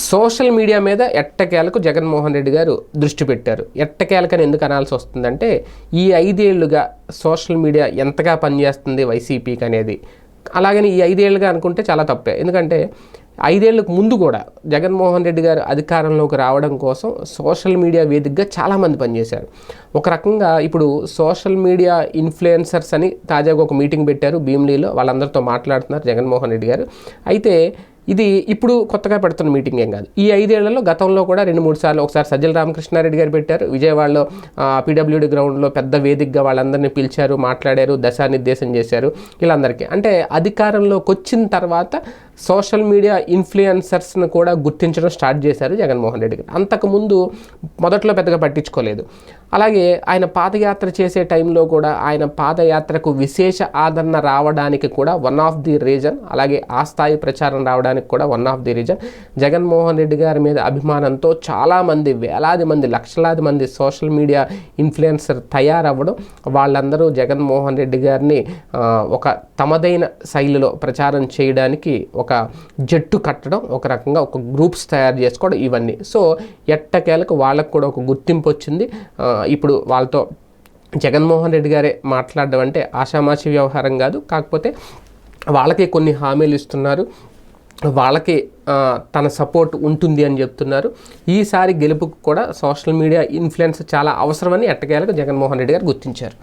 Social media మీద ఎట్టకేలకు జగన్మోహన్ రెడ్డి గారు దృష్టి పెట్టారు. ఎట్టకేలకని ఎందుకు అనాల్సి వస్తుందంటే ఈ ఐదేళ్ళుగా సోషల్ మీడియా ఎంతగా పనిచేస్తుంది వైసీపీకి అనేది. అలాగని ఈ ఐదేళ్ళుగా అనుకుంటే చాలా తప్పే. ఎందుకంటే ఐదేళ్ళకు ముందు కూడా జగన్మోహన్ రెడ్డి గారు అధికారంలోకి రావడం కోసం సోషల్ మీడియా వేదికగా చాలామంది పనిచేశారు. ఒక రకంగా ఇప్పుడు సోషల్ మీడియా ఇన్ఫ్లుయెన్సర్స్ అని తాజాగా ఒక మీటింగ్ పెట్టారు భీమ్లీలో. వాళ్ళందరితో మాట్లాడుతున్నారు జగన్మోహన్ రెడ్డి గారు. అయితే ఇది ఇప్పుడు కొత్తగా పెడుతున్న మీటింగ్ ఏం కాదు. ఈ ఐదేళ్ళలో గతంలో కూడా రెండు మూడు సార్లు ఒకసారి సజ్జల రామకృష్ణారెడ్డి గారు పెట్టారు. విజయవాడలో పీడబ్ల్యూడి గ్రౌండ్లో పెద్ద వేదికగా వాళ్ళందరినీ పిలిచారు మాట్లాడారు దశానిర్దేశం చేశారు వీళ్ళందరికీ. అంటే అధికారంలోకి వచ్చిన తర్వాత సోషల్ మీడియా ఇన్ఫ్లుయెన్సర్స్ను కూడా గుర్తించడం స్టార్ట్ చేశారు జగన్మోహన్ రెడ్డి గారు. అంతకుముందు మొదట్లో పెద్దగా పట్టించుకోలేదు. అలాగే ఆయన పాదయాత్ర చేసే టైంలో కూడా ఆయన పాదయాత్రకు విశేష ఆదరణ రావడానికి కూడా వన్ ఆఫ్ ది రీజన్ అలాగే ఆ స్థాయి ప్రచారం రావడానికి కూడా one of the reason Jaganmohan Reddy గారి మీద అభిమానంతో చాలామంది వేలాది మంది లక్షలాది మంది సోషల్ మీడియా ఇన్ఫ్లుయెన్సర్ తయారవ్వడం వాళ్ళందరూ జగన్మోహన్ రెడ్డి గారిని ఒక తమదైన శైలిలో ప్రచారం చేయడానికి ఒక జట్టు కట్టడం ఒక రకంగా ఒక గ్రూప్స్ తయారు చేసుకోవడం ఇవన్నీ. సో ఎట్టకేలకు వాళ్ళకు కూడా ఒక గుర్తింపు వచ్చింది. ఇప్పుడు వాళ్ళతో జగన్మోహన్ రెడ్డి గారే మాట్లాడడం అంటే ఆషామాషి వ్యవహారం కాదు. కాకపోతే వాళ్ళకి కొన్ని హామీలు ఇస్తున్నారు. వాళ్ళకి తన సపోర్ట్ ఉంటుంది అని చెప్తున్నారు. ఈసారి గెలుపుకు కూడా సోషల్ మీడియా ఇన్ఫ్లుయెన్స్ చాలా అవసరమని ఎట్టకేలకు జగన్మోహన్ రెడ్డి గారు గుర్తించారు.